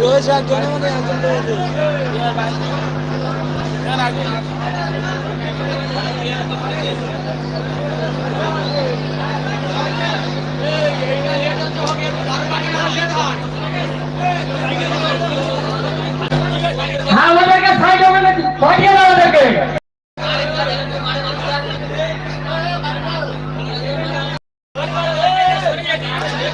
রয়েছে একজনের মধ্যে একজন রয়েছে। আমাদেরকে সাইড হবে না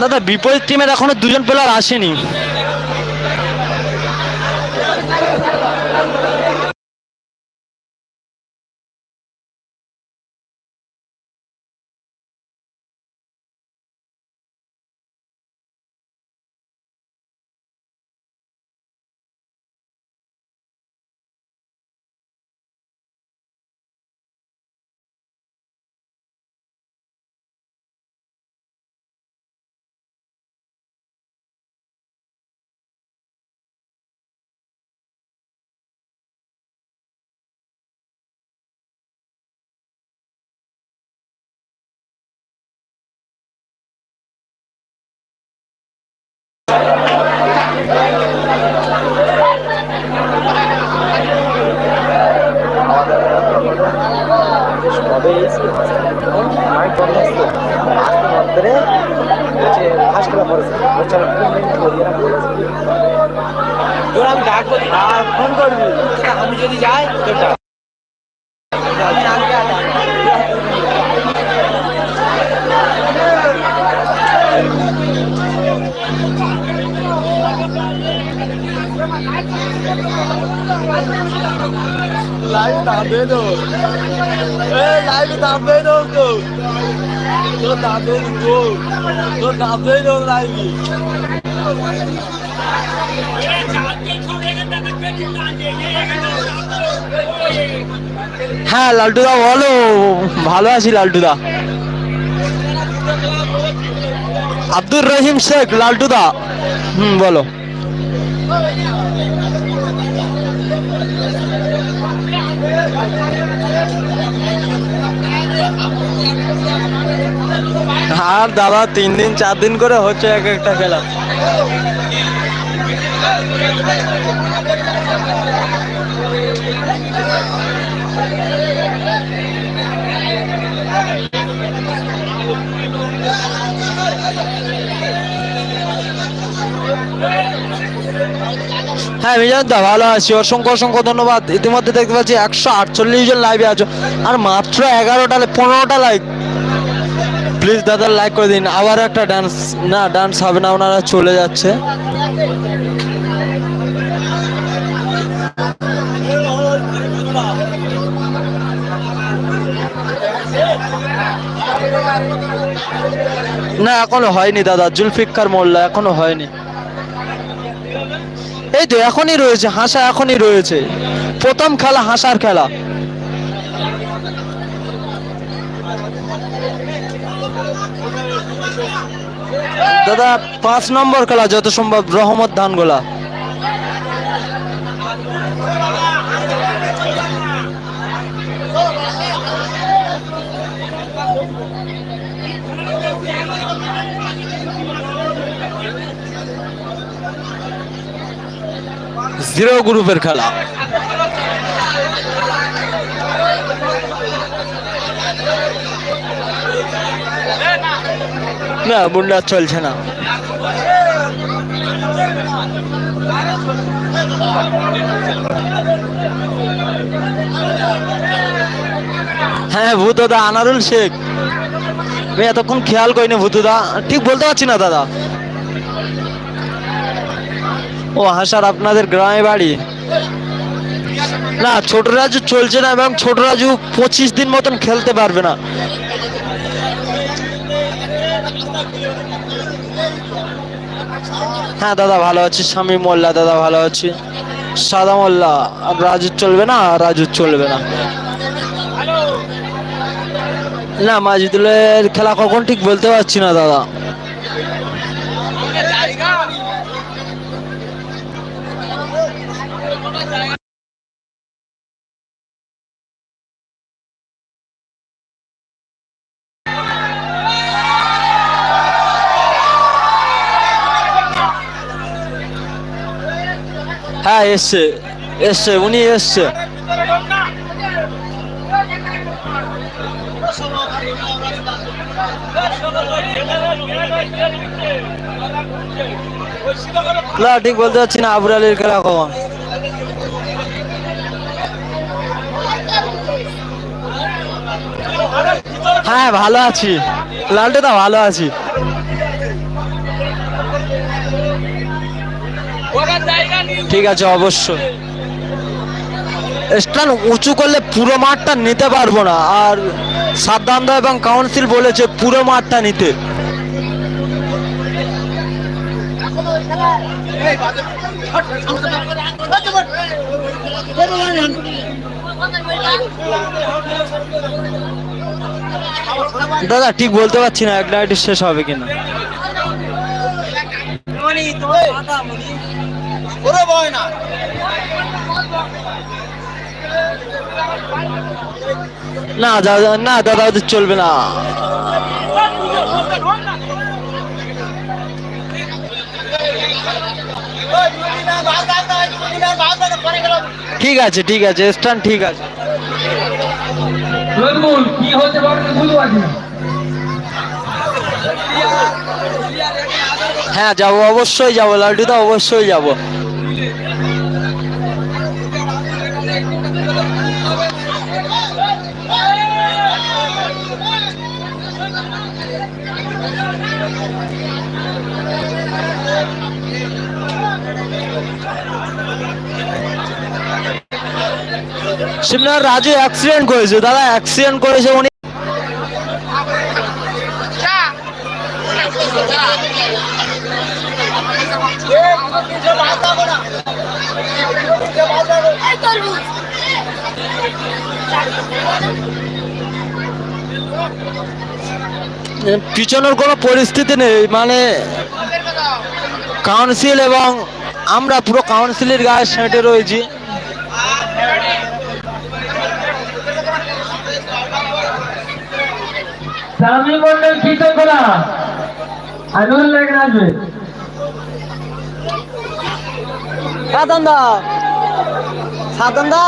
দাদা বিপরীত টিমের এখনও দুজন প্লেয়ার আসেনি। আমি যদি যাই লালটুদা, বলো। ভালো আছি লালটুদা। আব্দুর রহিম শেখ, লালটুদা। হুম, বলো। আর দাদা, তিন দিন, চার দিন করে হচ্ছে এক একটা খেলা। হ্যাঁ মিজান দা ভালো আছি। অসংখ্য অসংখ্য ধন্যবাদ। ইতিমধ্যে দেখতে পাচ্ছি একশো আটচল্লিশ জন লাইভে আছো। আর মাত্র এগারোটা, পনেরোটা লাইক প্লিজ দাদা লাইক করে দিন। আবার একটা ডান্স না ডান্স হবে না, ওনারা চলে যাচ্ছে। না, এখনও হয়নি দাদা। জুলফিকার মোল্লা, এখনও হয়নি। এই তো এখনই রয়েছে, হাসা এখনই রয়েছে। প্রথম খেলা হাসার খেলা। দাদা, পাঁচ নম্বর খেলা যত সম্ভব, রহমত ধানগোলা। জিরো গ্রুপের খেলা। না মুন্ডা চলছে না। হ্যাঁ ভূতদা আনারুল শেখ। আমি এতক্ষণ খেয়াল করিনি ভূতদা ঠিক বলতে পারছি না দাদা। ও হাসার আপনাদের গ্রামে বাড়ি? না, ছোট রাজু চলছে না এবং ছোট রাজু পঁচিশ দিন মতন খেলতে পারবে না। হ্যাঁ দাদা ভালো আছি, স্বামী মোল্লা, দাদা ভালো আছি। সাদা মোল্লা রাজু চলবে না রাজু চলবে না। না মাজিদুলের খেলা কখন ঠিক বলতে পারছি না, দাদা। এসছে এসছে উনি এসছে ঠিক বলতে পারছি না আবুর আলীর খেলা কখন? হ্যাঁ ভালো আছি। লালটে দা ভালো আছি। ঠিক আছে, অবশ্যই। স্টান উঁচু করলে পুরো মাঠটা নিতে পারব না? আর সাদ্দান্ত এবং কাউন্সিল বলেছে পুরো মাঠটা নিতে। দাদা, ঠিক বলতে পারছি না, এক শেষ হবে কিনা। না। দাদা না দাদা ওদের চলবে না। ঠিক আছে ঠিক আছে স্টান ঠিক আছে। কি না। হ্যাঁ যাব অবশ্যই যাব লালটুদা অবশ্যই যাব। শিবনাথ রাজু অ্যাক্সিডেন্ট করেছে। দাদা অ্যাক্সিডেন্ট করেছে উনি। পিছনের কোনো পরিস্থিতি নেই মানে কাউন্সিল এবং আমরা পুরো কাউন্সিলের গায়ে সেঁটে রয়েছি। স্বামী মন্ডল কীর্তন করা লেগে আসবে সাধন দা সাধন দা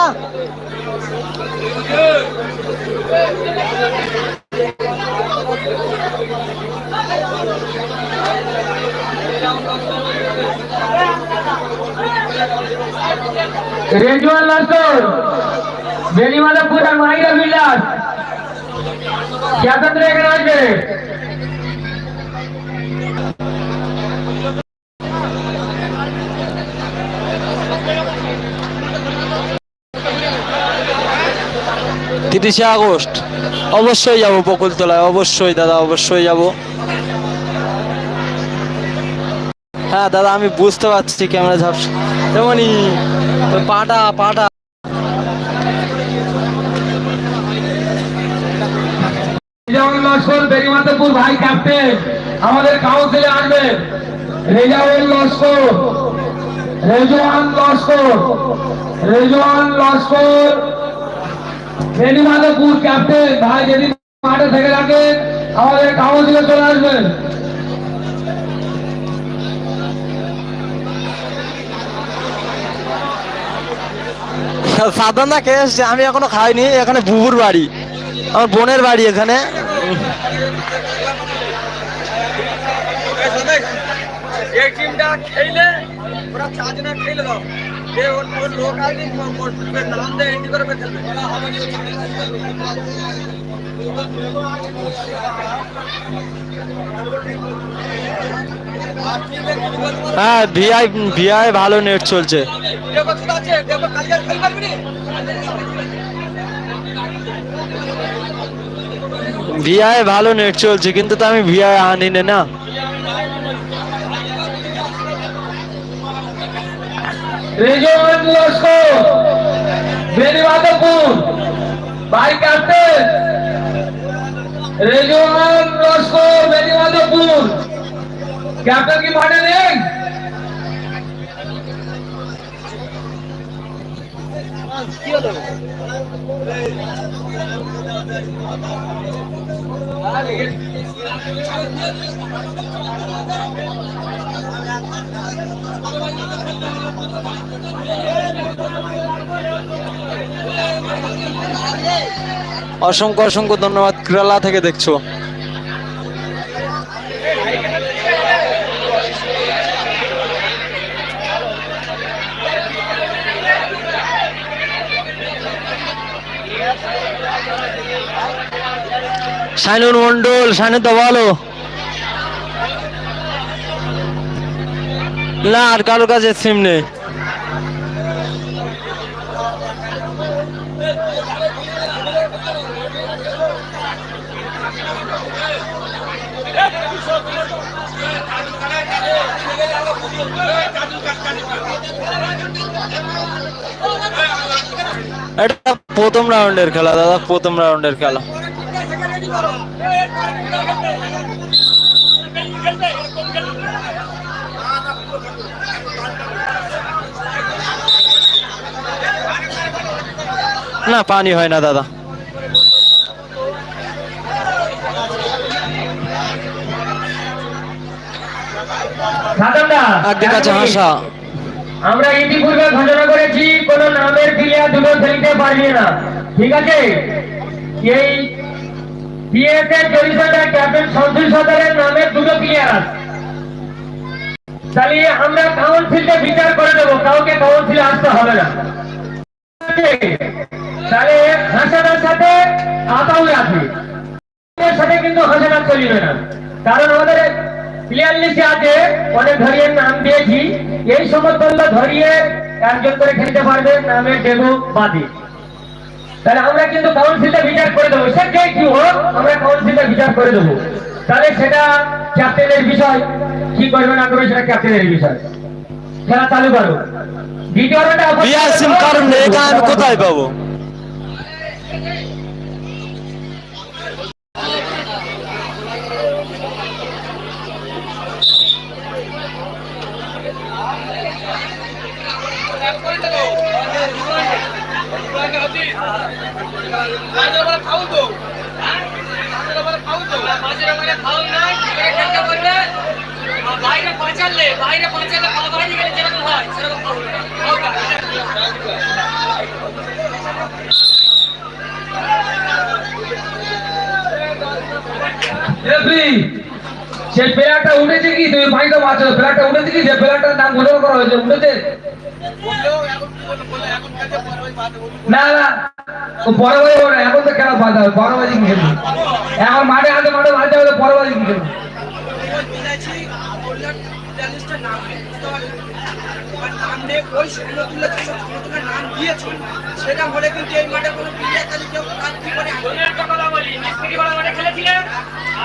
রেজওয়ান লাস্কর বেনিমালাপুর আর মাইরা বিল্লাস স্বাতন্ত্র এখানে আসবে। তিরিশে আগস্ট। অবশ্যই যাব বকুলতলায়, অবশ্যই দাদা, অবশ্যই যাব। হ্যাঁ দাদা, আমি বুঝতে পারছি ক্যামেরা ঝাপসা। তেমনই পাটা পাটা। আমাদের কাউন্সিলে আসবে। রেজাউল লস্কর রেজওয়ান লস্কর রেজওয়ান লস্কর। বেনিমালাপুর ক্যাপ্টেন ভাই যদি মাঠে থেকে থাকেন আমাদের কাউন্সিলে চলে আসবেন সাধন দা কে এসছে আমি এখনও খাইনি এখানে বুবুর বাড়ি। আমার বোনের বাড়ি এখানে। এই টিমটা খেলে ওরা চার জনে খেলে দাও। হ্যাঁ ভিআই ভিআই ভালো নেট চলছে। ভিআই ভালো নেট চলছে, কিন্তু তো আমি ভিআই আনি নে। রেজওয়ান লস্কর বেনিবাদপুর ভাই ক্যাপ্টেন রেজওয়ান লস্কর বেনিবাদপুর ক্যাপ্টেন কি মাঠে নেই অসংখ্য অসংখ্য ধন্যবাদ কেরালা থেকে দেখছ। শাইনুর মন্ডল শাইনুর তো ভালো না, আর কারও কাছে সিম নেই। এটা প্রথম রাউন্ডের খেলা, দাদা, প্রথম রাউন্ডের খেলা। না পানি হয় না দাদা। একদিক হাসা। আমরা ইতিপূর্বে ঘোষণা করেছি কোন নামের প্লেয়ার দুটো খেলতে পারবে না। ঠিক আছে? এই পিএসএ পরিষদের ক্যাপ্টেন সন্তোষ সদরের নামের দুটো প্লেয়ার আছে। তাহলে আমরা কাউন্সিলকে বিচার করে দেবো, কাউকে কাউন্সিলে আসতে হবে না। তাহলে হাসানার সাথে আতাউল আছে সাথে কিন্তু হাসানা চলিবে না। কারণ আমাদের প্লেয়ার লিস্টে আছে অনেক ধরিয়ে নাম দিয়েছি। এই সমস্ত ধরিয়ে একজন করে খেলতে পারবে নামের ডেমো বাদে। তাহলে আমরা কিন্তু কাউন্সিলটা বিচার করে দেবো। সে কে কি হোক, আমরা কাউন্সিলটা বিচার করে দেবো। তাহলে সেটা ক্যাপ্টেনের বিষয়। কি করবে না করবে সেটা ক্যাপ্টেনের বিষয়। খেলা চালু করো। দ্বিতীয় বিয়ার সিম কারণ নেই কোথায় পাবো? বাইরে পাঁচালে বাইরে পাঁচালে বাইরে গেলে যেরকম হয় সেরকম রেফারি সেই প্লেয়ারটা উঠেছে কি? তুমি পানিটা বাঁচো প্লেয়ারটা উঠেছে কি? যে প্লেয়ারটার নাম ঘোষণা করা হয়েছে উঠেছে? না না। পরে বাজে ওটা এখন তো খেলা বাধা হবে পরে বাজে খেলবে এখন মাঠে হাতে মাঠে বাজতে হবে পরে বাজে কি খেলবে সেটা হলে কিন্তু এই মাঠে কোনো প্লেয়ার তাহলে কেউ কাজ কি করে একটা কথা বলি মিস্ত্রি বলা মাঠে খেলেছিলে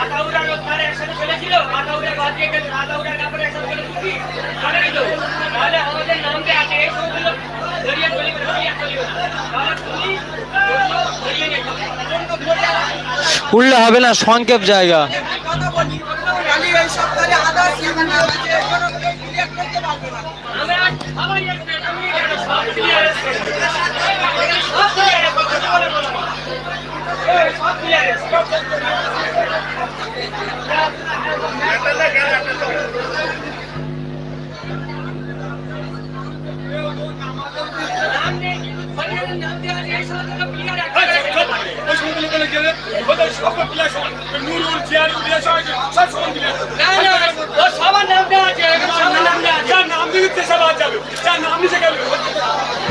আতাউরা লোক একসাথে খেলেছিল। আতাউরা বাদ দিয়ে গেছে আতাউরা কাপড়ে একসাথে খেলেছিল। কি জানে কিন্তু তাহলে আমাদের নামটা আছে এই সবগুলো ধরিয়ে চলিবে ধরিয়ে চলিবে তাহলে তুমি ধরিয়ে নিয়ে চলো। হবে না সংক্ষেপ জায়গা। কথা বলি এই সব তাহলে আদার্স এখানে আছে কোনো ক্লিয়ার করতে পারবে না আমি আজ সবাই এসে আমি এখানে সব ক্লিয়ার এসে সব ক্লিয়ার এসে কথা বলে বলো এই সব ক্লিয়ার এসে নাম নেই ফরিয়াদের নাম দেওয়া আছে এই সব ক্লিয়ার আছে না না ও সবার নাম দেওয়া আছে সবার নাম দেওয়া আছে নাম দিতে সব যাবে যার নাম নিচে গেলে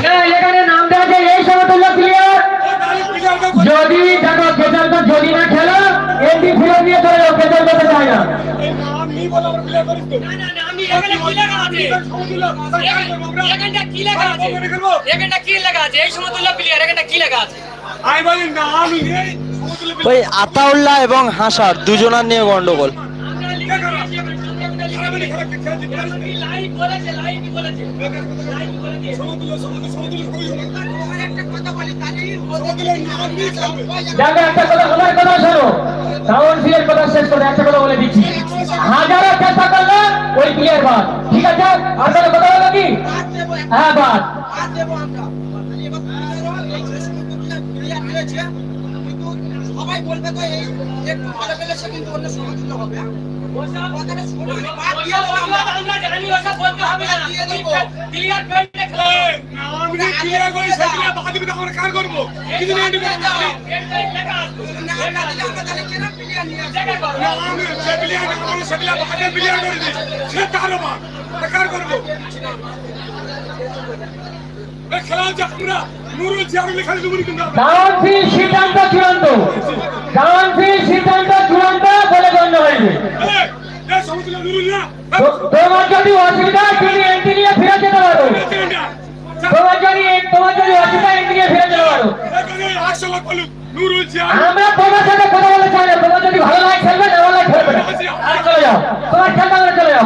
হ্যাঁ, এখানে নাম দেওয়া আছে এই সমতুল্য যদি দেখো কেচাল তো যদি না খেলো এমনি ফিরে নিয়ে চলে যাও কেচাল করতে চায় না ওই আতাউল্লাহ এবং হাসার দুজনার নিয়ে গন্ডগোল আমরা লিখেছি, আমরা লিখেছি। লাইভ বলেছে, লাইভ বলেছে। লাইভ বলেছে। সমতুল্য সমতুল্য সমতুল্য সমতুল্য নাম নিয়ে খেলবে দেখো একটা কথা শেষ করে একটা কথা বলে দিচ্ছি। হাজারো চেষ্টা করলে ওই প্লেয়ার বাদ। ঠিক আছে? আপনার কথা বলো কি? হ্যাঁ বাদ। সবাই বলবে তো এই একটু ভালো পেলে সে কিন্তু অন্য সমতুল্য হবে। সে মা কার করব কাউন্সিল সিদ্ধান্ত চূড়ান্ত। কাউন্সিল সিদ্ধান্ত চূড়ান্ত বলে গণ্য তো- তোমার যদি অসুবিধা তুমি এন্ট্রি নিয়ে ফিরে যেতে পারো। তোমার যদি তোমার যদি অসুবিধা এন্ট্রি নিয়ে ফিরে যেতে পারো। আমরা তোমার সাথে কথা বলে চাই না। তোমার যদি ভালো লাগে খেলবে না ভালো লাগে খেলবে না। আর চলে যাও। তোমার খেলতে চলে যাও।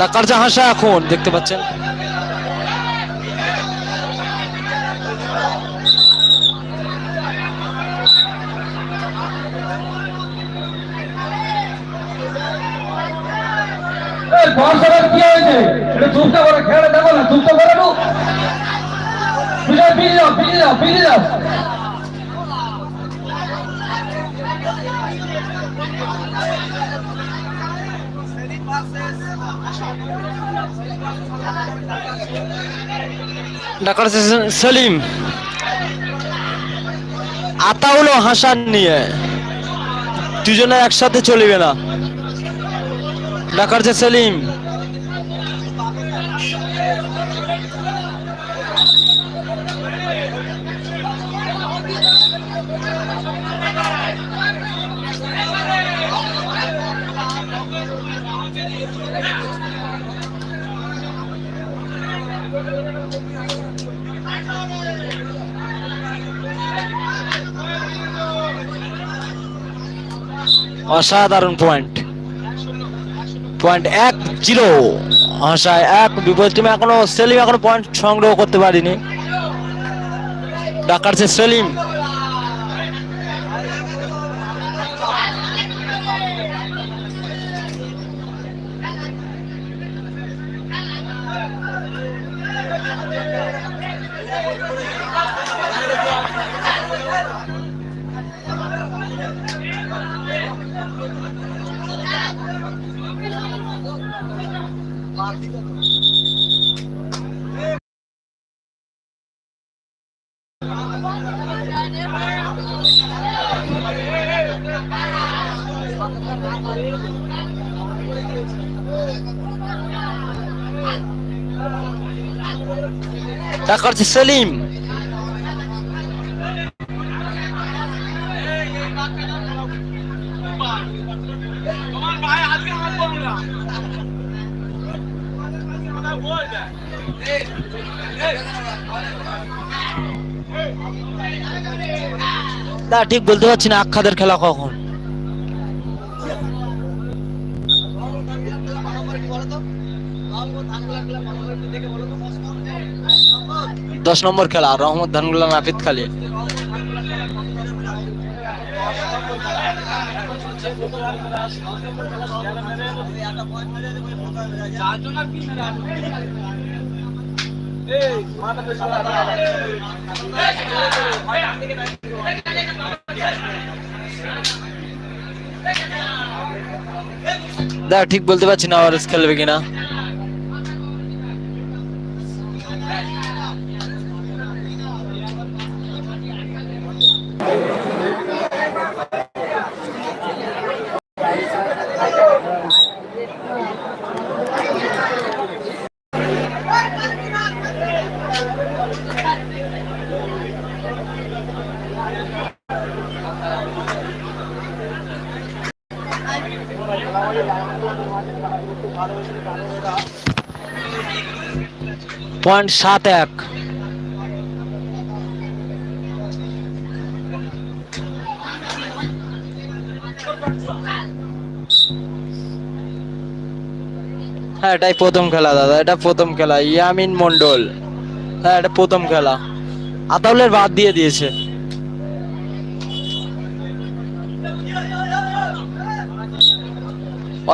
ডাকারছে হাসা এখন দেখতে পাচ্ছেন। কি হয়েছে? একটু চুপটা করে, খেলে দেখো না চুপটা করে যাও পিছিয়ে যাও পিছিয়ে যাও ডাকারছে সেলিম। হলো হাসান নিয়ে। দুজনে একসাথে চলিবে না। ডাকার সেলিম। অসাধারণ পয়েন্ট পয়েন্ট এক জিরো হাসায় এক বিপরীত এখনও সেলিম এখনও পয়েন্ট সংগ্রহ করতে পারিনি। ডাকারছে সেলিম। ডাকারছে সেলিম না ঠিক বলতে পারছি না আখ্যাদের খেলা কখন? দশ নম্বর খেলা, রহমত ধানগুলা নাপিত খালি। দেখ, ঠিক বলতে পারছি না ওয়ারেস খেলবে কিনা। পয়েন্ট সাত এক। হ্যাঁ এটাই প্রথম খেলা দাদা, এটা প্রথম খেলা। ইয়ামিন মন্ডল হ্যাঁ এটা প্রথম খেলা। আতাউলের বাদ দিয়ে দিয়েছে।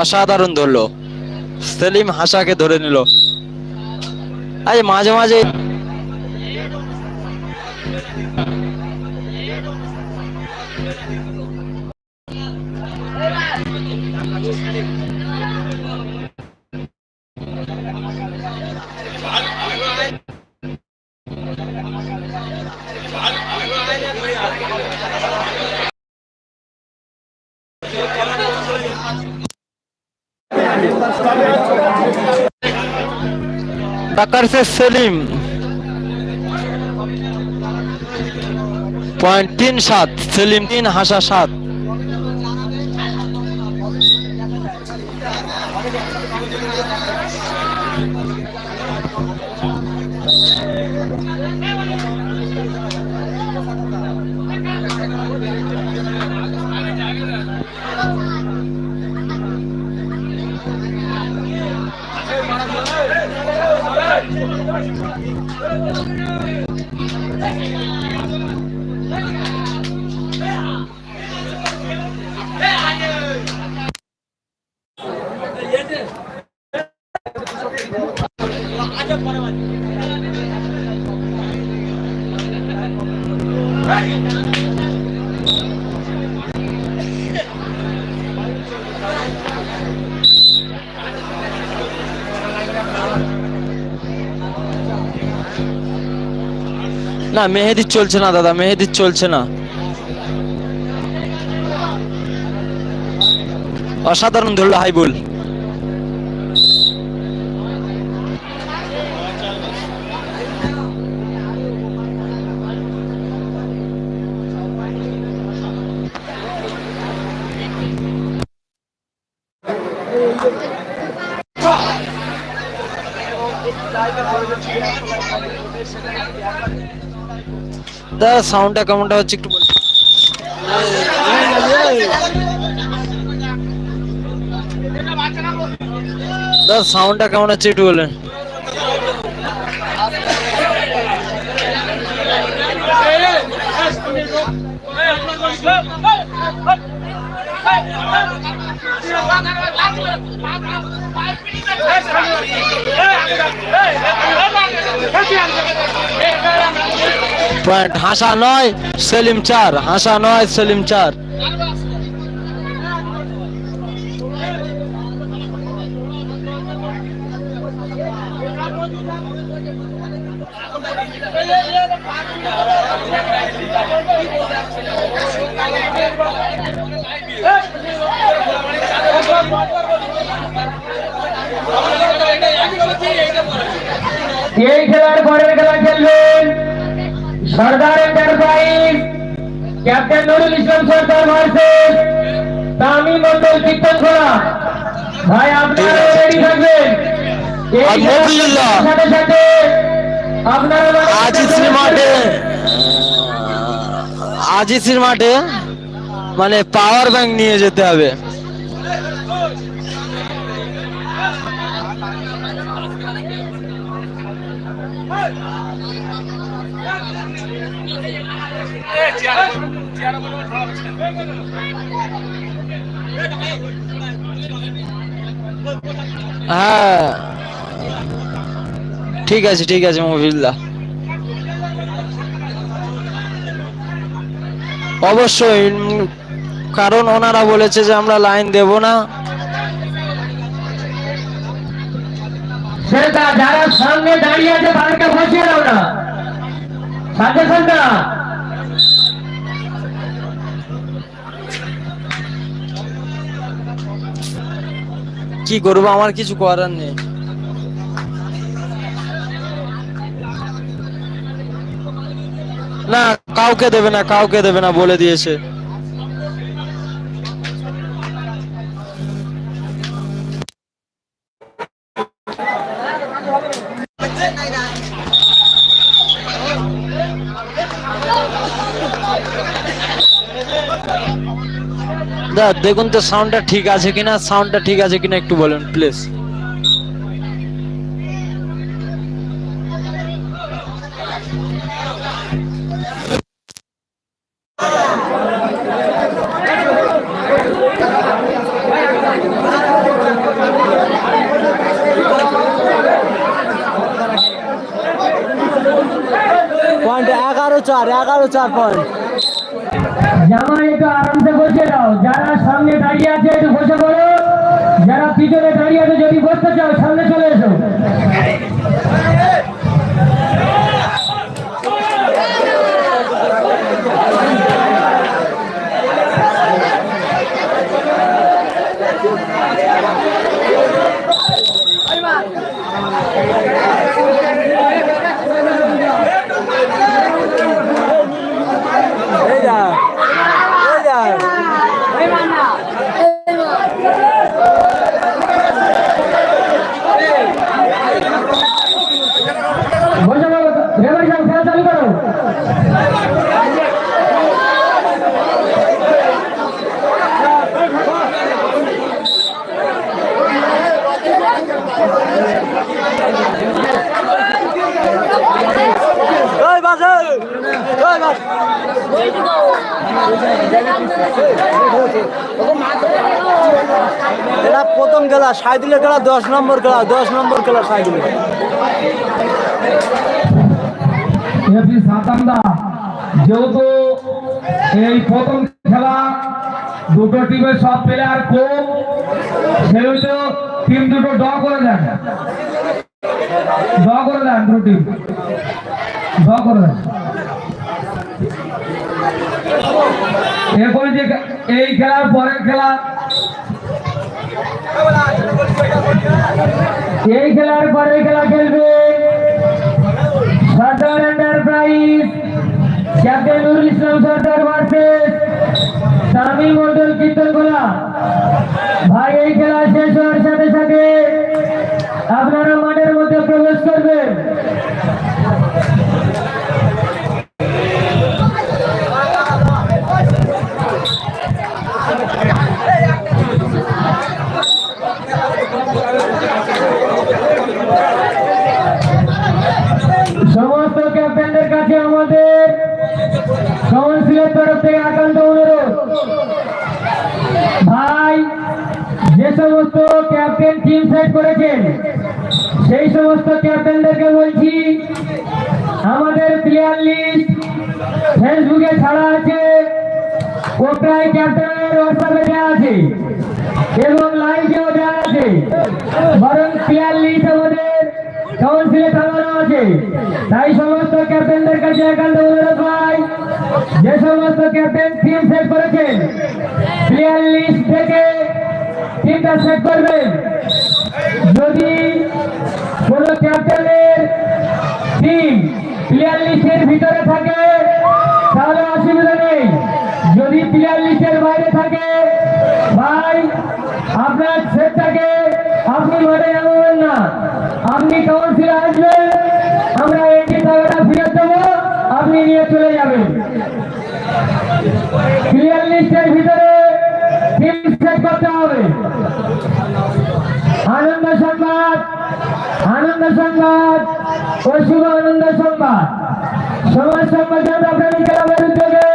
অসাধারণ ধরলো। সেলিম হাসাকে ধরে নিল। আরে মাঝে মাঝে বাকারসে সেলিম। পয়েন্ট তিন সাত সেলিম তিন হাসা সাত। না মেহেদি চলছে না দাদা মেহেদি চলছে না। অসাধারণ ধরলো হাইবুল। দাদা সাউন্ডটা কেমনটা হচ্ছে একটু দাদা সাউন্ডটা কেমন হচ্ছে একটু বলেন পয়েন্ট হাসা নয় সেলিম চার হাসা নয় সেলিম চার। এই খেলার পরের Sardar enterprise captain Nurul Islam Sarkar versus Tamim Mondal Kirtankhola ভাই আপনারা রেডি থাকবেন। সাথে সাথে আপনারা মাঠে আজিসির মাঠে মানে পাওয়ার ব্যাংক নিয়ে যেতে হবে। হ্যাঁ। ঠিক আছে ঠিক আছে মফিজদা অবশ্যই কারণ ওনারা বলেছে যে আমরা লাইন দেব না। যারা সামনে দাঁড়িয়ে আছে, তাদেরকে বসিয়ে দাও না। সাজেশনটা কি করব? আমার কিছু করার নেই। না, কাউকে দেবে না, কাউকে দেবে না বলে দিয়েছে। দা, দেখুন তো সাউন্ডটা ঠিক আছে কিনা। সাউন্ডটা ঠিক আছে কিনা একটু বলুন প্লিজ এগারো চার এগারো চার পয়েন্ট বসে পড়ো যারা পিছনে দাঁড়িয়ে আছে যদি বসতে চাও সামনে চলে এসো। এই যা এই যা বসে পড়ো রেবারি সাহেব খেলা চালু করো প্রথম খেলা সাইদুলের খেলা দশ নম্বর খেলা দশ নম্বর খেলা সাইদুলের এফি সাতান্দা, যেহেতু এই প্রথম খেলা, দুটো টিমের সব প্লেয়ার কম সেহেতু টিম দুটো ড করে দেন। ড করে দেন দুটো টিম ড করে দেন। এরপরে যে এই খেলার পরের খেলা, এই খেলার পরের খেলা খেলবে নুরুল ইসলাম সর্দার ভার্সেস, তামিল মন্ডল কীর্তনগোলা ভাই, এই খেলা শেষ হওয়ার সাথে সাথে আপনারা মাঠের মধ্যে প্রবেশ করবেন। সমস্ত ক্যাপ্টেন টিম সেট করেছেন। সেই সমস্ত ক্যাপ্টেনদেরকে বলছি, আমাদের প্লেয়ার লিস্ট ফেসবুকে ছাড়া আছে ওটাই ক্যাপ্টেনের হোয়াটসঅ্যাপে দেওয়া আছে, এবং লাইভেও দেওয়া আছে, বরং প্লেয়ার লিস্ট আমাদের কাউন্সিলে টাঙানো আছে। তাই সমস্ত ক্যাপ্টেনদের কাছে একান্ত অনুরোধ ভাই, যে সমস্ত ক্যাপ্টেন টিম সেট করেছেন প্লেয়ার লিস্ট থেকে টিমটা সেট করবেন। যদি কোনো ক্যাপ্টেনের টিম প্লেয়ার লিস্টের ভিতরে থাকে, তাহলে অসুবিধা নেই। যদি প্লেয়ার লিস্টের বাইরে থাকে, ভাই, আপনার সেটটাকে আপনি মাঠে নামাবেন না। আপনি কাউন্সিলে আসবেন, আমরা এইটি টাকাটা ফিরত দেবো, আপনি নিয়ে চলে যাবেন। প্লেয়ার লিস্টের ভিতরে সংবাদ আনন্দ সংবাদ ও শুভ আনন্দ সংবাদ। সমাজ প্রেমী উদ্যোগে